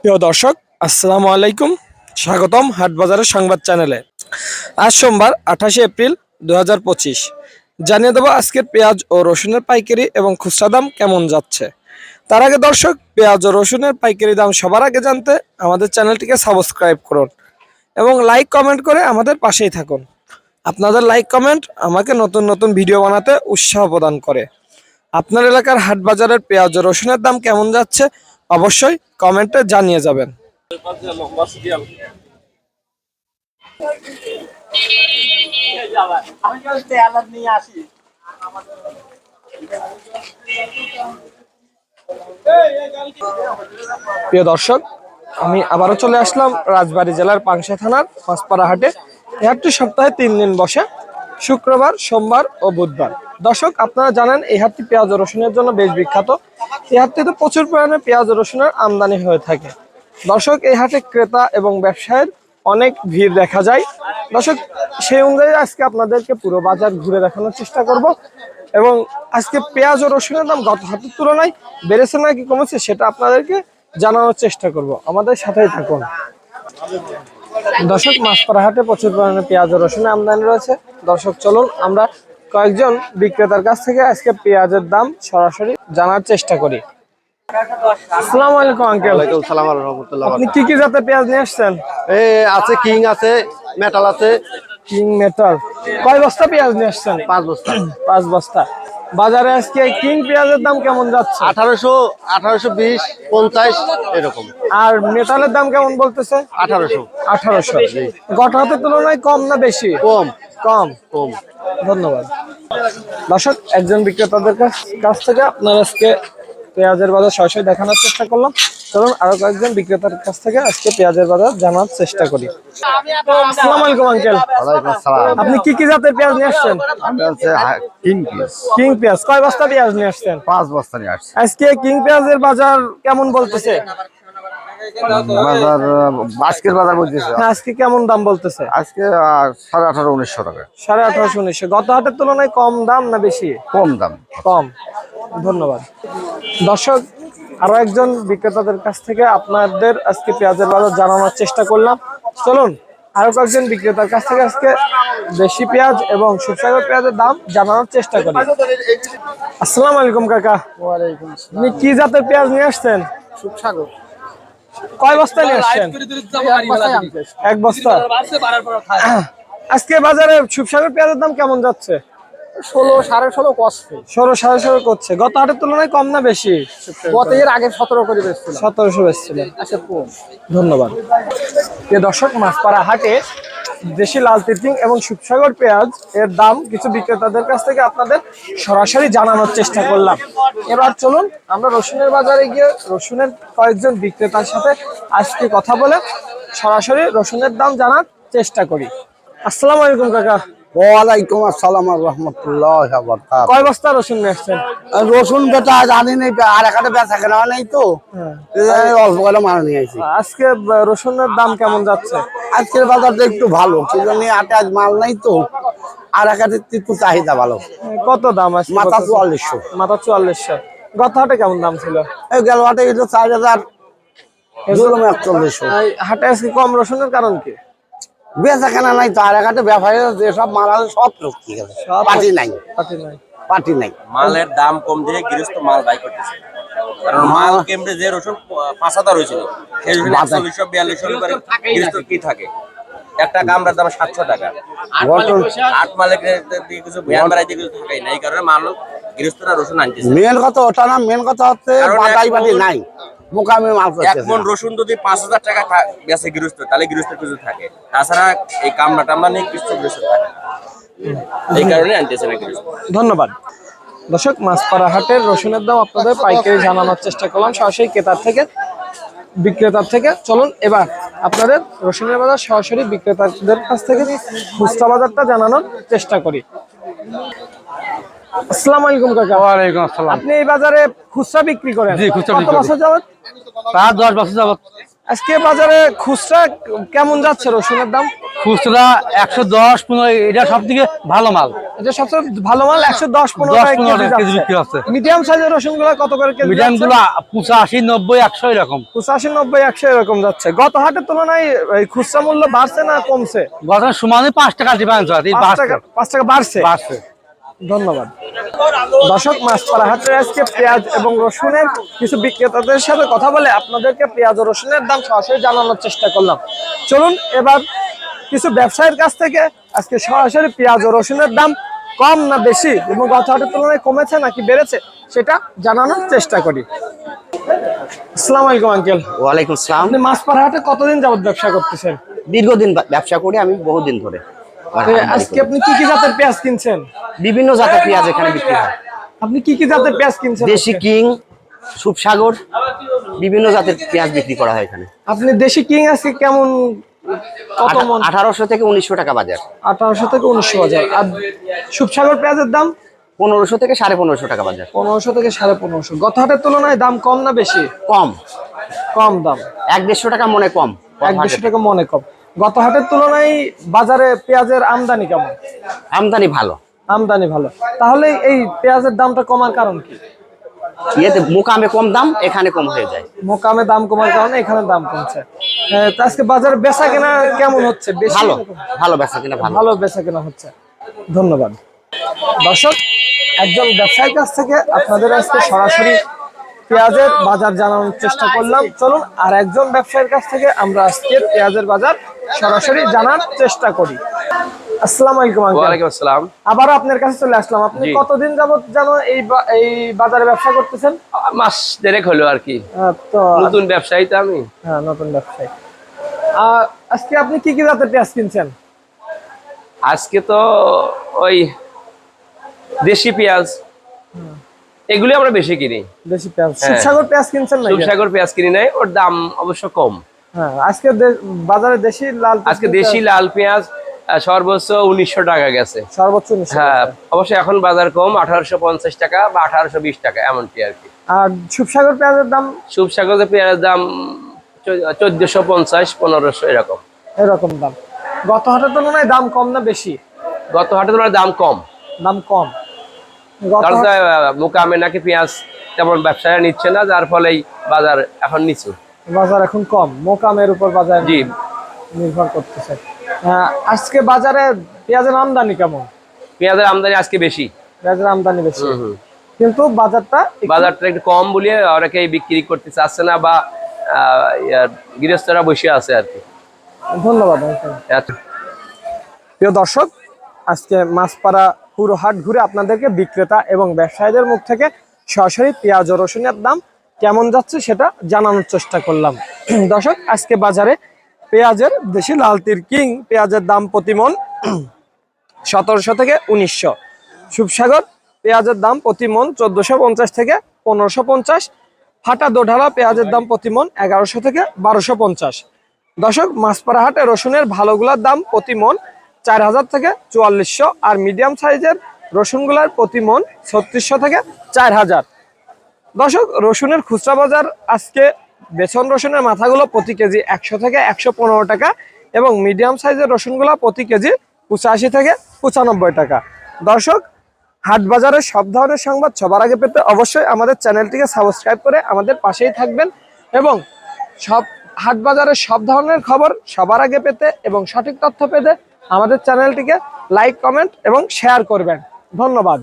প্রিয় দর্শক, আসসালামু আলাইকুম। স্বাগতম হাটবাজারের সংবাদ চ্যানেলে। আজ সোমবার আঠাশে এপ্রিল দু হাজার পঁচিশ। জানিয়ে দেবো আজকের পেঁয়াজ ও রসুনের পাইকারি এবং খুচরা দাম কেমন যাচ্ছে। তার আগে দর্শক, পেঁয়াজ ও রসুনের পাইকারি দাম সবার আগে জানতে আমাদের চ্যানেলটিকে সাবস্ক্রাইব করুন এবং লাইক, কমেন্ট করে আমাদের পাশেই থাকুন। আপনাদের লাইক, কমেন্ট আমাকে নতুন নতুন ভিডিও বানাতে উৎসাহ প্রদান করে। আপনার এলাকার হাট বাজারের পেঁয়াজ ও রসুনের দাম কেমন যাচ্ছে অবশ্যই কমেন্টে জানিয়ে যাবেন। প্রিয় দর্শক, আমি আবারও চলে আসলাম রাজবাড়ী জেলার পাংশা থানার পাঁচপাড়া হাটে। হাটটি সপ্তাহে তিন দিন বসে। শুক্রবার, সোমবার ও বুধবার। দর্শক, আপনারা জানেন এই হাটটি পেঁয়াজ রসুনের জন্য বেশ বিখ্যাত। এই হাটটিতে প্রচুর পরিমাণে পেঁয়াজ রসুনের আমদানি হয়ে থাকে। দর্শক, এই হাটে ক্রেতা এবং ব্যবসায়ের অনেক ভিড় দেখা যায়। দর্শক, সেই অনুযায়ী আজকে আপনাদেরকে পুরো বাজার ঘুরে দেখানোর চেষ্টা করব এবং আজকে পেঁয়াজ ও রসুনের দাম গত হাটের তুলনায় বেড়েছে নাকি কমেছে সেটা আপনাদেরকে জানানোর চেষ্টা করব। আমাদের সাথেই থাকুন। দর্শক মাছপাড়া হাটে প্রচুর পরিমাণে পেঁয়াজ ও রসুনের আমদানি রয়েছে। দর্শক, চলুন, আমরা কয়েকজন বিক্রেতার কাছ থেকে আজকে পেঁয়াজের দাম সরাসরি জানার চেষ্টা করি। আসসালামু আলাইকুম আঙ্কেল। ওয়ালাইকুম সালাম রহমতুল্লাহ আপনি কি কি জাতের পেঁয়াজ নিয়ে আসছেন? এ আছে কিং আছে মেটাল আছে। কিং মেটাল কয় বস্তা পেঁয়াজ নিয়ে আসছেন? পাঁচ বস্তা। পাঁচ বস্তা। বাজারে আজকে কিং পেঁয়াজের দাম কেমন যাচ্ছে? আঠারোশো আঠারোশো বিশ পঞ্চাশ এরকম। আর মেটালের দাম কেমন বলতেছে? আঠারোশো। আঠারোশো। গঠাতের হাতের তুলনায় কম না বেশি? কম। কম। কম। ধন্যবাদ। দর্শক একজন বিক্রেতাদের কাছ থেকে আপনার আজকে পেঁয়াজের বাজার সরাসরি দেখানোর চেষ্টা করলাম। চলুন আরও কয়েকজন বিক্রেতার কাছ থেকে আজকে পেঁয়াজের বাজার জানার চেষ্টা করি। আসসালামু আলাইকুম আঙ্কেল। আপনি কি কি জাতের পেঁয়াজ নিয়ে আসছেন? কিং পেঁয়াজ। কয় বস্তা পেঁয়াজ নিয়ে আসছেন? পাঁচ বস্তা নিয়ে আসছেন আজকে কিং পেঁয়াজের বাজার কেমন বলতেছে? বাজার আজকের বাজার বলতেছে? হ্যাঁ, আজকে কেমন দাম বলতেছে? আজকে সাড়ে আঠারো উনিশশো টাকা। সাড়ে আঠারোশো উনিশশো। গত হাটের তুলনায় কম দাম না বেশি? কম দাম। কম। ধন্যবাদ। দর্শক আরও একজন বিক্রেতাদের কাছ থেকে আপনাদের আজকে পেঁয়াজের বাজার জানানোর চেষ্টা করলাম। চলুন আরও কয়েকজন বিক্রেতার কাছ থেকে আজকে দেশি পেঁয়াজ এবং সুসাগর পেঁয়াজের দাম জানানোর চেষ্টা করি। আসসালামু আলাইকুম কাকা। আপনি কি জাতের পেঁয়াজ নিয়ে আসছেন? সুসাগর কয় বস্তা নিয়ে আসছেন? এক বস্তা। আজকে বাজারে সুসাগর পেঁয়াজের দাম কেমন যাচ্ছে? ষোলো সাড়ে ষোলো কষ্ট ষোলো সাড়ে ষোলো করছে। গত হাটের তুলনায় কম না বেশি? গত এর আগে সতেরো করে বেচছিল সতেরোশো বেচছিলেন। আচ্ছা ধন্যবাদ। দর্শক মাছপাড়া হাটে দেশি লাল তিরপিং এবং সুপসাগর পেঁয়াজ এর দাম কিছু বিক্রেতাদের কাছ থেকে আপনাদের সরাসরি জানানোর চেষ্টা করলাম। এবার চলুন, আমরা রসুনের বাজারে গিয়ে রসুনের কয়েকজন বিক্রেতার সাথে আজকে কথা বলে সরাসরি রসুনের দাম জানার চেষ্টা করি। আসসালামু আলাইকুম কাকা। ওয়ালাইকুম আসসালাম রহমতুল্লাহ কয় বস্তা রসুন নিয়ে রসুন বেটা জানি নেই আর এখানে বেচা কেনা নেই তো। হ্যাঁ। অল্প করে মারা নিয়ে আসি আজকে রসুনের দাম কেমন যাচ্ছে? আজকের বাজারটা একটু ভালো সেই জন্য আটে আজ মাল নাই তো। আর একাতে একটু চাহিদা ভালো। কত দাম আছে মাথা চুয়াল্লিশশো। মাথা চুয়াল্লিশশো। গত হাটে কেমন দাম ছিল? এই গেল হাটে চার হাজার হাটে আজকে কম রসুনের কারণ কি? বেচা কেনা নাই তো আর একাতে যেসব মাল আছে সব গেছে নাই। নাই। পার্টি নাই। মালের দাম কম দিয়ে গৃহস্থ মাল বাই করতেছে। কারণ মাল কেমনে যে রসুন পাঁচ হাজার হয়েছিল সেই রসুন একশো বিশ গৃহস্থ কি থাকে? একটা কামড়ার দাম সাতশো টাকা। আট কিছু ভ্যান কিছু থাকাই কারণে মাল গৃহস্থরা রসুন আনতেছে। মেন কথা ওটা না মেন কথা হচ্ছে নাই। মোকামে মাল এক মন রসুন যদি পাঁচ হাজার টাকা বেচে গৃহস্থ তাহলে গৃহস্থের কিছু থাকে। তাছাড়া এই কামড়া টামড়া নিয়ে কিছু গৃহস্থ থাকে এই কারণে আনতেছে না গৃহস্থ। ধন্যবাদ। দর্শক মাছপাড়া হাটের রসুনের দাম আপনাদের পাইকারি জানানোর চেষ্টা করলাম। সরাসরি ক্রেতার থেকে বিক্রেতার থেকে। চলুন এবার আপনাদের রসুনের বাজার সরাসরি বিক্রেতাদের কাছ থেকে খুচরা বাজারটা জানানোর চেষ্টা করি। আসসালামু আলাইকুম কাকা। ওয়ালাইকুম আসসালাম। আপনি এই বাজারে খুচরা বিক্রি করেন? জি, খুচরা কত বিক্রি করি। বছর যাবত তার দশ বছর যাবত আজকে বাজারে খুচরা কেমন যাচ্ছে রসুনের দাম? খুচরা একশো দশ পনেরো এটা সব ভালো মাল। এটা সবচেয়ে ভালো মাল একশো দশ পনেরো 10, টাকা 15 কেজি কেজি বিক্রি হচ্ছে। মিডিয়াম সাইজের রসুন কত করে কেজি মিডিয়ামগুলো পঁচাশি নব্বই একশো এরকম। পঁচাশি নব্বই একশো এরকম যাচ্ছে। গত হাটের তুলনায় এই খুচরা মূল্য বাড়ছে না কমছে? গত সমানে পাঁচ টাকা ডিফারেন্স আছে টাকা টাকা বাড়ছে? বাড়ছে। ধন্যবাদ। দর্শক মাছপাড়া হাটের আজকে পেঁয়াজ এবং রসুনের কিছু বিক্রেতাদের সাথে কথা বলে আপনাদেরকে পেঁয়াজ ও রসুনের দাম সরাসরি জানানোর চেষ্টা করলাম। চলুন এবার কিছু ব্যবসায়ীর কাছ থেকে আজকে সরাসরি পেঁয়াজ ও রসুনের দাম কম না বেশি এবং গত হাটের তুলনায় কমেছে নাকি বেড়েছে সেটা জানানোর চেষ্টা করি। আসসালামু আলাইকুম আঙ্কেল। ওয়ালাইকুম আসসালাম। আপনি মাছপাড়া হাটে কতদিন যাবত ব্যবসা করতেছেন? দীর্ঘদিন ব্যবসা করি আমি বহুদিন ধরে। আমার আজকে আপনি কি কি জাতের পেঁয়াজ কিনছেন? বিভিন্ন জাতের পেঁয়াজ এখানে বিক্রি হয়। আপনি কি কি জাতের পেঁয়াজ কিনছেন দেশি কিং সুপসাগর বিভিন্ন জাতের পেঁয়াজ বিক্রি করা হয় এখানে। আপনি দেশি কিং আজকে কেমন আঠারোশো থেকে উনিশশো টাকা বাজার। আঠারোশো থেকে উনিশশো হাজার আর সুপসাগর পেঁয়াজের দাম? পনেরোশো থেকে সাড়ে পনেরোশো টাকা বাজার। পনেরোশো থেকে সাড়ে পনেরোশো। গত হাটের তুলনায় দাম কম না বেশি? কম। কম দাম। এক দেড়শো টাকা মনে কম। এক দেড়শো টাকা মনে কম। গত হাটের তুলনায় বাজারে পেঁয়াজের আমদানি কেমন? আমদানি ভালো। আমদানি ভালো। তাহলে এই পেঁয়াজের দামটা কমার কারণ কি? ইয়েতে মোকামে কম দাম এখানে কম হয়ে যায়। মোকামে দাম কমার কারণে এখানে দাম কমছে। আজকে বাজারে বেচা কেনা কেমন হচ্ছে? ভালো ভালো বেচা কিনা ভালো। ভালো বেচা কেনা হচ্ছে। ধন্যবাদ। দর্শক একজন ব্যবসায়ীর কাছ থেকে আপনাদের আজকে সরাসরি পেঁয়াজের বাজার জানানোর চেষ্টা করলাম। চলুন আর একজন ব্যবসায়ীর কাছ থেকে আমরা আজকে পেঁয়াজের বাজার সরাসরি জানার চেষ্টা করি। আসসালামু আলাইকুম আবারও আপনার কাছে চলে আসলাম। আপনি কতদিন যাবত এই এই বাজারে ব্যবসা করতেছেন? মাস দেড়েক হলো আর কি। তো নতুন ব্যবসায়ী তো আমি। হ্যাঁ নতুন ব্যবসায়ী। আজকে আপনি কি কি জাতের পেঁয়াজ কিনছেন? আজকে তো ওই দেশি পেঁয়াজ। এগুলি আমরা বেশি কিনি। দেশি পেঁয়াজ। হ্যাঁ। সুপসাগর পেঁয়াজ কিনছেন না সুপসাগর পেঁয়াজ কিনি নাই ওর দাম অবশ্য কম। হ্যাঁ আজকে বাজারে দেশি লাল আজকে দেশি লাল পেঁয়াজ সর্বোচ্চ উনিশশো টাকা গেছে। সর্বোচ্চ হ্যাঁ টাকা। অবশ্য এখন বাজার কম আঠারোশো পঞ্চাশ টাকা বা আঠারোশো বিশ টাকা এমনটি আর কি। আর সুপসাগর পেঁয়াজের দাম? সুপসাগরের পেঁয়াজের দাম চোদ্দশো পঞ্চাশ পনেরোশো এরকম। এরকম দাম। গত হাটের তুলনায় দাম কম না বেশি? গত হাটে তোমার দাম কম। দাম কম। মোকামে নাকি পেঁয়াজ তেমন ব্যবসায়ীরা নিচ্ছে না যার ফলেই বাজার এখন নিচু। বাজার এখন কম। মোকামের উপর বাজার জি। নির্ভর করতেছে। আজকে বাজারে পেঁয়াজের আমদানি কেমন? পেঁয়াজের আমদানি আজকে বেশি। পেঁয়াজের আমদানি বেশি। কিন্তু বাজারটা বাজারটা একটু কম বলিয়ে অনেকেই বিক্রি করতে চাচ্ছে না বা গৃহস্থরা বসে আছে আর কি। ধন্যবাদ প্রিয় দর্শক আজকে মাছপাড়া পুরো হাট ঘুরে আপনাদেরকে বিক্রেতা এবং ব্যবসায়ীদের মুখ থেকে সরাসরি পেঁয়াজ ও রসুনের দাম কেমন যাচ্ছে সেটা জানানোর চেষ্টা করলাম। দর্শক আজকে বাজারে পেঁয়াজের দেশি লাল তীর কিং পেঁয়াজের দাম প্রতি মন সতেরোশো থেকে উনিশশো। সুপসাগর, পেঁয়াজের দাম প্রতি মন চোদ্দশো পঞ্চাশ থেকে পনেরোশো পঞ্চাশ। ফাটা দোঢালা, পেঁয়াজের দাম প্রতি মন এগারোশো থেকে বারোশো পঞ্চাশ। দশক মাছপাড়া হাটে রসুনের ভালোগুলার দাম প্রতি মন চার হাজার থেকে চুয়াল্লিশশো আর মিডিয়াম সাইজের রসুনগুলার প্রতি মন ছত্রিশশো থেকে চার হাজার দর্শক, রসুনের খুচরা বাজার আজকে বেসন রসুনের মাথাগুলো প্রতি কেজি একশো থেকে একশো পনেরো টাকা এবং মিডিয়াম সাইজের রসুনগুলো প্রতি কেজি পঁচাশি থেকে পঁচানব্বই টাকা। দর্শক, হাট বাজারের সব ধরনের সংবাদ সবার আগে পেতে অবশ্যই আমাদের চ্যানেলটিকে সাবস্ক্রাইব করে আমাদের পাশেই থাকবেন এবং সব, হাট বাজারের সব ধরনের খবর সবার আগে পেতে এবং সঠিক তথ্য পেতে আমাদের চ্যানেলটিকে লাইক, কমেন্ট এবং শেয়ার করবেন। ধন্যবাদ।